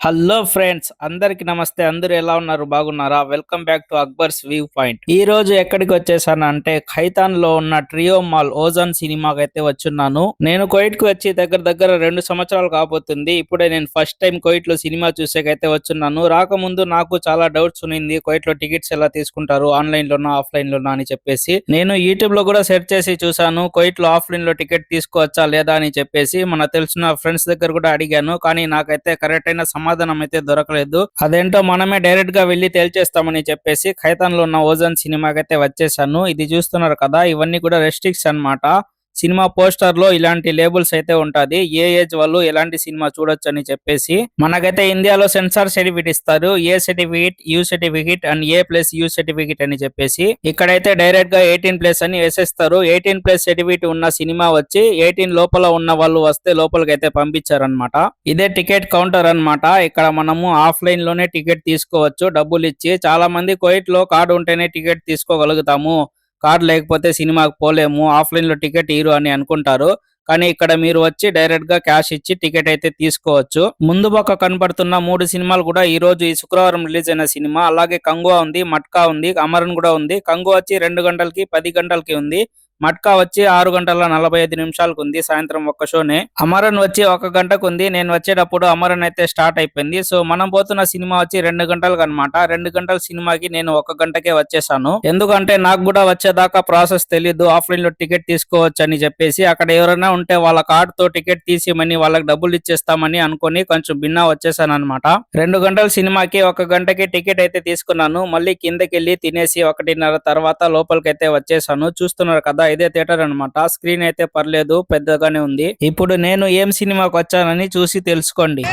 Hello friends అందరికి నమస్తే. అందరూ ఎలా ఉన్నారు? బాగున్నారా? Welcome back to Akbar's view point. ఈ రోజు ఎక్కడికి వచ్చేసాను అంటే ఖైతాన్లో ఉన్న ట్రియో మాల్ ఓజాన్ సినిమాకి అయితే వచ్చున్నాను. నేను కోయిట్కు వచ్చి దగ్గర దగ్గర రెండు సంవత్సరాలు కాబోతుంది. ఇప్పుడే నేను ఫస్ట్ టైం కోయిట్లో సినిమా చూసేకైతే వచ్చున్నాను. రాకముందు నాకు చాలా డౌట్స్ ఉన్నింది కోయిట్లో టికెట్స్ ఎలా తీసుకుంటారు ఆన్లైన్ లోనా ఆఫ్లైన్ లోనా అని చెప్పేసి. నేను యూట్యూబ్లో కూడా సెర్చ్ చేసి చూసాను కోయిట్లో ఆఫ్లైన్లో టికెట్ తీసుకోవచ్చా లేదా అని చెప్పేసి. మన తెలిసిన ఫ్రెండ్స్ దగ్గర కూడా అడిగాను కానీ నాకైతే కరెక్ట్ అయిన సమాధానం అయితే దొరకలేదు. అదేంటో మనమే డైరెక్ట్గా వెళ్ళి తేల్చేస్తామని చెప్పేసి ఖైతాన్లో ఉన్న ఓజన్ సినిమాకైతే వచ్చేసాను ఇది చూస్తున్నారు కదా ఇవన్నీ కూడా రెస్ట్రిక్ట్స్ అన్నమాట. సినిమా పోస్టర్లో ఇలాంటి లేబుల్స్ అయితే ఉంటది. ఏ ఏజ్ వాళ్ళు ఎలాంటి సినిమా చూడొచ్చు అని చెప్పేసి మనకైతే ఇండియాలో సెన్సార్ సర్టిఫికేట్ ఇస్తారు A certificate U certificate and A plus U certificate అని చెప్పేసి ఇక్కడైతే డైరెక్ట్గా ఎయిటీన్ ప్లస్ అని వేసేస్తారు. ఎయిటీన్ ప్లస్ సర్టిఫికేట్ ఉన్న సినిమా వచ్చి ఎయిటీన్ లోపల ఉన్న వాళ్ళు వస్తే లోపలికి అయితే పంపించారనమాట ఇదే టికెట్ కౌంటర్ అన్నమాట. ఇక్కడ మనము ఆఫ్లైన్లోనే టికెట్ తీసుకోవచ్చు డబ్బులు ఇచ్చి చాలా మంది కోయిట్లో కార్డు ఉంటేనే టికెట్ తీసుకోగలుగుతాము. కార్డు లేకపోతే సినిమాకి పోలేము ఆఫ్లైన్లో టికెట్ ఇరు అని అనుకుంటారు. కానీ ఇక్కడ మీరు వచ్చి డైరెక్ట్గా క్యాష్ ఇచ్చి టికెట్ అయితే తీసుకోవచ్చు. ముందు పక్క కనపడుతున్న మూడు సినిమాలు కూడా ఈ రోజు ఈ శుక్రవారం రిలీజ్ అయిన సినిమా. అలాగే కంగువా ఉంది మట్కా ఉంది అమరన్ కూడా ఉంది. కంగువా వచ్చి రెండు గంటలకి పది గంటలకి ఉంది. మట్కా వచ్చి ఆరు గంటల నలభై ఐదు నిమిషాలకు ఉంది. సాయంత్రం ఒక్క షోనే. అమరన్ వచ్చి ఒక గంటకు ఉంది. నేను వచ్చేటప్పుడు అమరన్ అయితే స్టార్ట్ అయిపోయింది. సో మనం పోతున్న సినిమా వచ్చి రెండు గంటలకు అన్నమాట. రెండు గంటల సినిమాకి నేను ఒక గంటకే వచ్చేసాను. ఎందుకంటే నాకు కూడా వచ్చేదాకా ప్రాసెస్ తెలియదు ఆఫ్లైన్లో టికెట్ తీసుకోవచ్చు అని చెప్పేసి అక్కడ ఎవరైనా ఉంటే వాళ్ళ కార్డ్తో టికెట్ తీసిమని వాళ్ళకి డబ్బులు ఇచ్చేస్తామని అనుకుని కొంచెం భిన్నా వచ్చేసాను అనమాట రెండు గంటల సినిమాకి ఒక గంటకి టికెట్ అయితే తీసుకున్నాను. మళ్ళీ కిందకి వెళ్ళి తినేసి ఒకటిన్నర తర్వాత లోపలికి అయితే వచ్చేసాను. చూస్తున్నారు కదా ఇదే థియేటర్ అన్నమాట. స్క్రీన్ అయితే పర్లేదు పెద్దగానే ఉంది. ఇప్పుడు నేను ఏం సినిమాకి వచ్చానని చూసి తెలుసుకోండి.